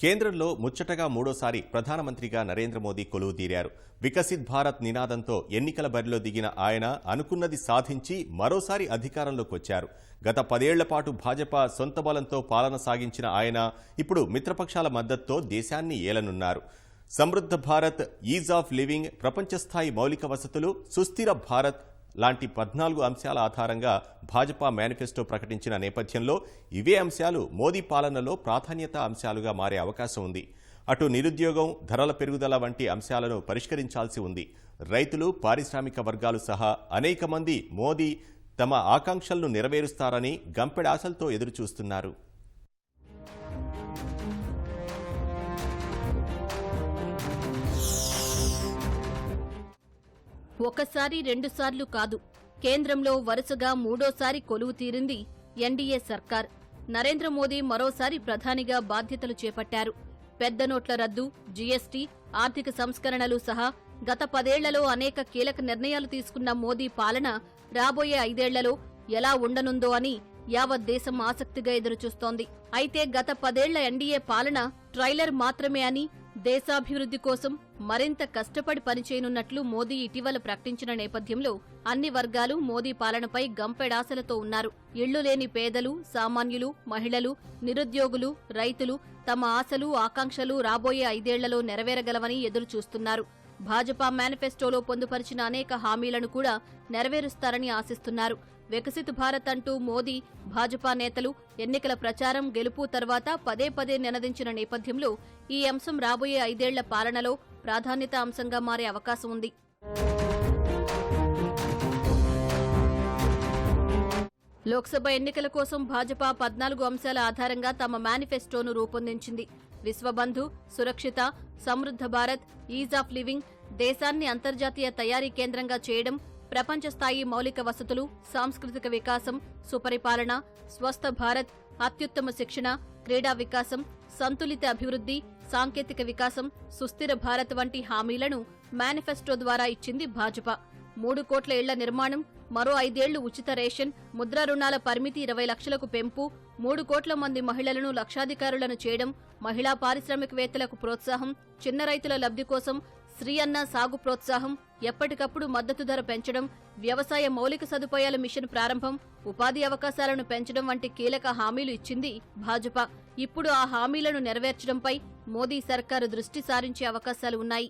కేంద్రంలో ముచ్చటగా మూడోసారి ప్రధానమంత్రిగా నరేంద్ర మోదీ కొలువు తీరారు. వికసిత్ భారత్ నినాదంతో ఎన్నికల బరిలో దిగిన ఆయన అనుకున్నది సాధించి మరోసారి అధికారంలోకి వచ్చారు. గత పదేళ్ళ పాటు భాజపా సొంత బలంతో పాలన సాగించిన ఆయన ఇప్పుడు మిత్రపక్షాల మద్దతుతో దేశాన్ని ఏలనున్నారు. సమృద్ధ భారత్ ఈజ్ ఆఫ్ లివింగ్ ప్రపంచస్థాయి మౌలిక వసతులు సుస్థిర భారత్ లాంటి పద్నాలుగు అంశాల ఆధారంగా భాజపా మేనిఫెస్టో ప్రకటించిన నేపథ్యంలో ఇవే అంశాలు మోదీ పాలనలో ప్రాధాన్యత అంశాలుగా మారే అవకాశం ఉంది. అటు నిరుద్యోగం ధరల పెరుగుదల వంటి అంశాలను పరిష్కరించాల్సి ఉంది. రైతులు పారిశ్రామిక వర్గాలు సహా అనేక మంది మోదీ తమ ఆకాంక్షలను నెరవేరుస్తారని గంపెడాశలతో ఎదురుచూస్తున్నారు. ఒకసారి రెండుసార్లు కాదు. కేంద్రంలో వరుసగా మూడోసారి కొలువు తీరింది ఎన్డీఏ సర్కార్. నరేంద్ర మోదీ మరోసారి ప్రధానిగా బాధ్యతలు చేపట్టారు. పెద్ద నోట్ల రద్దు జీఎస్టీ ఆర్థిక సంస్కరణలు సహా గత పదేళ్ళలో అనేక కీలక నిర్ణయాలు తీసుకున్న మోదీ పాలన రాబోయే ఐదేళ్ళలో ఎలా ఉండనుందో అని యావత్ దేశం ఆసక్తిగా ఎదురుచూస్తోంది. అయితే గత పదేళ్ళ ఎన్డీఏ పాలన ట్రైలర్ మాత్రమే అని దేశాభివృద్ధి కోసం మరింత కష్టపడి పనిచేయనున్నట్లు మోదీ ఇటీవల ప్రకటించిన నేపథ్యంలో అన్ని వర్గాలు మోదీ పాలనపై గంపెడాశలతో ఉన్నారు. ఇళ్ళు లేని పేదలు సామాన్యులు మహిళలు నిరుద్యోగులు రైతులు తమ ఆశలు ఆకాంక్షలు రాబోయే ఐదేళ్ళలో నెరవేరగలవని ఎదురుచూస్తున్నారు. భాజపా మేనిఫెస్టోలో పొందుపరిచిన అనేక హామీలను కూడా నెరవేరుస్తారని ఆశిస్తున్నారు. వికసిత్ భారత్ అంటూ మోదీ భాజపా నేతలు ఎన్నికల ప్రచారం గెలుపు తర్వాత పదే పదే నినదించిన నేపథ్యంలో ఈ అంశం రాబోయే ఐదేళ్ళ పాలనలో ప్రాధాన్యత అంశంగా మారే అవకాశం ఉంది. లోక్సభ ఎన్నికల కోసం భాజపా పద్నాలుగు అంశాల ఆధారంగా తమ మేనిఫెస్టోను రూపొందించింది. విశ్వబంధు సురక్షిత సమృద్ధ భారత్ ఈజ్ ఆఫ్ లివింగ్ దేశాన్ని అంతర్జాతీయ తయారీ కేంద్రంగా చేయడం ప్రపంచ స్థాయి మౌలిక వసతులు సాంస్కృతిక వికాసం సుపరిపాలన స్వస్థ భారత్ అత్యుత్తమ శిక్షణ క్రీడా వికాసం సంతులిత అభివృద్ధి సాంకేతిక వికాసం సుస్థిర భారత్ వంటి హామీలను మేనిఫెస్టో ద్వారా ఇచ్చింది భాజపా. మూడు కోట్ల ఇళ్ళ నిర్మాణం మరో ఐదేళ్ళు ఉచిత రేషన్ ముద్ర రుణాల పరిమితి ఇరవై లక్షలకు పెంపు మూడు కోట్ల మంది మహిళలను లక్షాధికారులను చేయడం మహిళా పారిశ్రామికవేత్తలకు ప్రోత్సాహం చిన్న రైతుల లబ్ధి కోసం శ్రీ అన్న సాగు ప్రోత్సాహం ఎప్పటికప్పుడు మద్దతు ధర పెంచడం వ్యవసాయ మౌలిక సదుపాయాల మిషన్ ప్రారంభం ఉపాధి అవకాశాలను పెంచడం వంటి కీలక హామీలు ఇచ్చింది భాజపా. ఇప్పుడు ఆ హామీలను నెరవేర్చడంపై మోదీ సర్కారు దృష్టి సారించే అవకాశాలు ఉన్నాయి.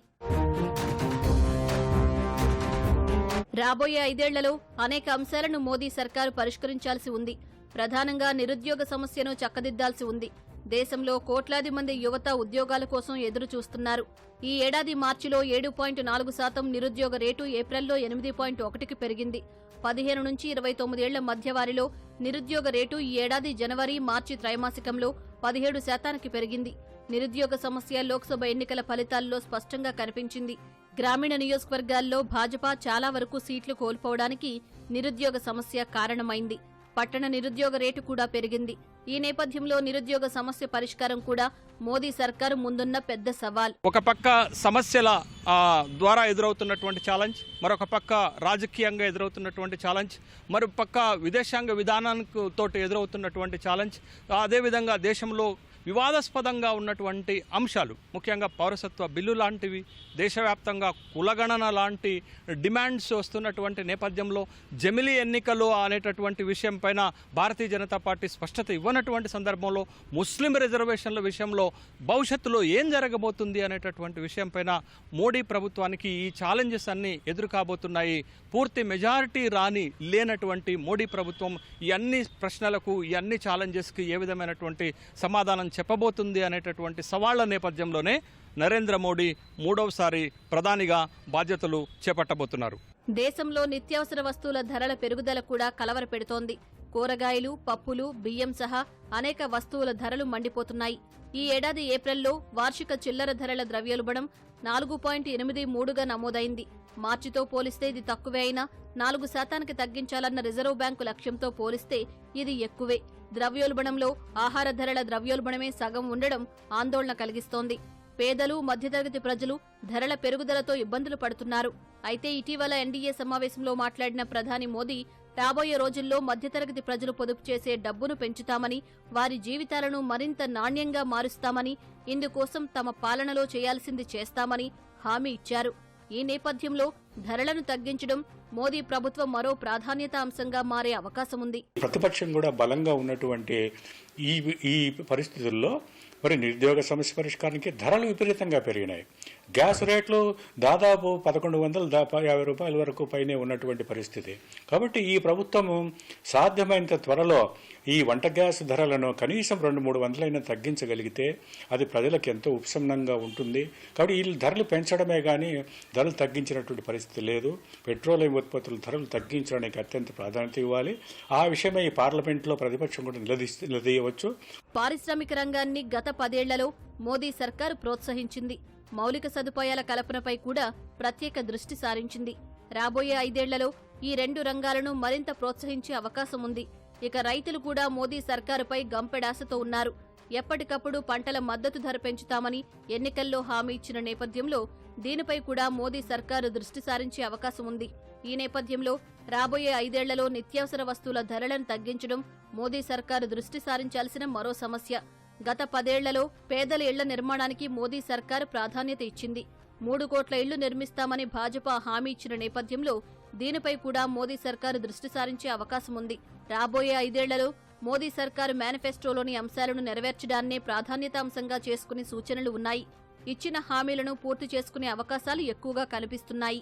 రాబోయే ఐదేళ్ళలో అనేక అంశాలను మోదీ సర్కారు పరిష్కరించాల్సి ఉంది. ప్రధానంగా నిరుద్యోగ సమస్యను చక్కదిద్దాల్సి ఉంది. దేశంలో కోట్లాది మంది యువత ఉద్యోగాల కోసం ఎదురు చూస్తున్నారు ఈ ఏడాది మార్చిలో ఏడు పాయింట్ నాలుగు శాతం నిరుద్యోగ రేటు ఏప్రిల్లో ఎనిమిది పాయింట్ ఒకటికి పెరిగింది. పదిహేను నుంచి ఇరవై తొమ్మిదేళ్ళ మధ్య వారిలో నిరుద్యోగ రేటు ఈ ఏడాది జనవరి మార్చి త్రైమాసికంలో పదిహేడు శాతానికి పెరిగింది. నిరుద్యోగ సమస్య లోక్సభ ఎన్నికల ఫలితాల్లో స్పష్టంగా కనిపించింది. గ్రామీణ నియోజకవర్గాల్లో భాజపా చాలా వరకు సీట్లు కోల్పోవడానికి నిరుద్యోగ సమస్య కారణమైంది. పట్టణ నిరుద్యోగ రేటు కూడా పెరిగింది. ఈ నేపథ్యంలో నిరుద్యోగ సమస్య పరిష్కారం కూడా మోదీ సర్కారు ముందున్న పెద్ద సవాల్. ఒక పక్క సమస్యల ద్వారా ఎదురవుతున్నటువంటి ఛాలెంజ్ మరొక పక్క రాజకీయంగా ఎదురవుతున్నటువంటి ఛాలెంజ్ మరో పక్క విదేశాంగ విధానానికి తోటి ఎదురవుతున్నటువంటి ఛాలెంజ్ అదేవిధంగా దేశంలో వివాదాస్పదంగా ఉన్నటువంటి అంశాలు ముఖ్యంగా పౌరసత్వ బిల్లు లాంటివి దేశవ్యాప్తంగా కులగణన లాంటి డిమాండ్స్ వస్తున్నటువంటి నేపథ్యంలో జమిలి ఎన్నికలు అనేటటువంటి విషయం పైన భారతీయ జనతా పార్టీ స్పష్టత ఇవ్వనటువంటి సందర్భంలో ముస్లిం రిజర్వేషన్ల విషయంలో భవిష్యత్తులో ఏం జరగబోతుంది అనేటటువంటి విషయం పైన మోడీ ప్రభుత్వానికి ఈ ఛాలెంజెస్ అన్నీ ఎదురు కాబోతున్నాయి పూర్తి మెజారిటీ రాని లేనటువంటి మోడీ ప్రభుత్వం ఈ అన్ని ప్రశ్నలకు ఈ అన్ని ఛాలెంజెస్కి ఏ విధమైనటువంటి సమాధానం చెప్పబోతుంది అనేటటువంటి సవాళ్ళ నేపథ్యంలోనే నరేంద్ర మోడీ మూడవసారి ప్రధానిగా బాధ్యతలు చేపట్టబోతున్నారు. దేశంలో నిత్యావసర వస్తువుల ధరల పెరుగుదల కూడా కలవరపెడుతోంది. కూరగాయలు పప్పులు బియ్యం సహా అనేక వస్తువుల ధరలు మండిపోతున్నాయి. ఈ ఏడాది ఏప్రిల్లో వార్షిక చిల్లర ధరల ద్రవ్యోల్బణం నాలుగు పాయింట్ ఎనిమిది మూడుగా నమోదైంది. మార్చితో పోలిస్తే ఇది తక్కువే అయినా నాలుగు శాతానికి తగ్గించాలన్న రిజర్వ్ బ్యాంకు లక్ష్యంతో పోలిస్తే ఇది ఎక్కువే. ద్రవ్యోల్బణంలో ఆహార ధరల ద్రవ్యోల్బణమే సగం ఉండడం ఆందోళన కలిగిస్తోంది. పేదలు మధ్యతరగతి ప్రజలు ధరల పెరుగుదలతో ఇబ్బందులు పడుతున్నారు. అయితే ఇటీవల ఎన్డీఏ సమావేశంలో మాట్లాడిన ప్రధాని మోదీ రాబోయే రోజుల్లో మధ్యతరగతి ప్రజలు పొదుపు చేసే డబ్బును పెంచుతామని వారి జీవితాలను మరింత నాణ్యంగా మారుస్తామని ఇందుకోసం తమ పాలనలో చేయాల్సింది చేస్తామని హామీ ఇచ్చారు. ఈ నేపథ్యంలో ధరలను తగ్గించడం మోదీ ప్రభుత్వం మరో ప్రాధాన్యత అంశంగా మారే అవకాశముంది. ప్రతిపక్షం కూడా బలంగా ఉన్నటువంటి ఈ ఈ పరిస్థితుల్లో మరి నిరుద్యోగ సమస్య పరిష్కారానికి ధరలు విపరీతంగా పెరిగినాయి. గ్యాస్ రేట్లు దాదాపు పదకొండు వందల యాభై రూపాయల వరకు పైనే ఉన్నటువంటి పరిస్థితి. కాబట్టి ఈ ప్రభుత్వము సాధ్యమైనంత త్వరలో ఈ వంట గ్యాస్ ధరలను కనీసం రెండు మూడు వందలైనా తగ్గించగలిగితే అది ప్రజలకు ఎంతో ఉపశమనంగా ఉంటుంది. కాబట్టి ఈ ధరలు పెంచడమే కానీ ధరలు తగ్గించినటువంటి పరిస్థితి లేదు. పెట్రోలియం ఉత్పత్తుల ధరలు తగ్గించడానికి అత్యంత ప్రాధాన్యత ఇవ్వాలి. ఆ విషయమై ఈ పార్లమెంట్లో ప్రతిపక్షం కూడా నిలదీస్తే నిలదీయవచ్చు. పారిశ్రామిక రంగాన్ని గత పదేళ్ళలో మోదీ సర్కారు ప్రోత్సహించింది. మౌలిక సదుపాయాల కల్పనపై కూడా ప్రత్యేక దృష్టి సారించింది. రాబోయే ఐదేళ్ళలో ఈ రెండు రంగాలను మరింత ప్రోత్సహించే అవకాశం ఉంది. ఇక రైతులు కూడా మోదీ సర్కారుపై గంపెడాశతో ఉన్నారు. ఎప్పటికప్పుడు పంటల మద్దతు ధర పెంచుతామని ఎన్నికల్లో హామీ ఇచ్చిన నేపథ్యంలో దీనిపై కూడా మోదీ సర్కారు దృష్టి సారించే అవకాశం ఉంది. ఈ నేపథ్యంలో రాబోయే ఐదేళ్ళలో నిత్యావసర వస్తువుల ధరలను తగ్గించడం మోదీ సర్కారు దృష్టి సారించాల్సిన మరో సమస్య. గత పదేళ్ళలో పేదల ఇళ్ళ నిర్మాణానికి మోదీ సర్కారు ప్రాధాన్యత ఇచ్చింది. మూడు కోట్ల ఇళ్ళు నిర్మిస్తామని భాజపా హామీ ఇచ్చిన నేపథ్యంలో దీనిపై కూడా మోదీ సర్కారు దృష్టి సారించే అవకాశం ఉంది. రాబోయే ఐదేళ్ళలో మోదీ సర్కారు మేనిఫెస్టోలోని అంశాలను నెరవేర్చడాన్నే ప్రాధాన్యతాంశంగా చేసుకునే చేసుకుని సూచనలు ఉన్నాయి. ఇచ్చిన హామీలను పూర్తి చేసుకునే అవకాశాలు ఎక్కువగా కనిపిస్తున్నాయి.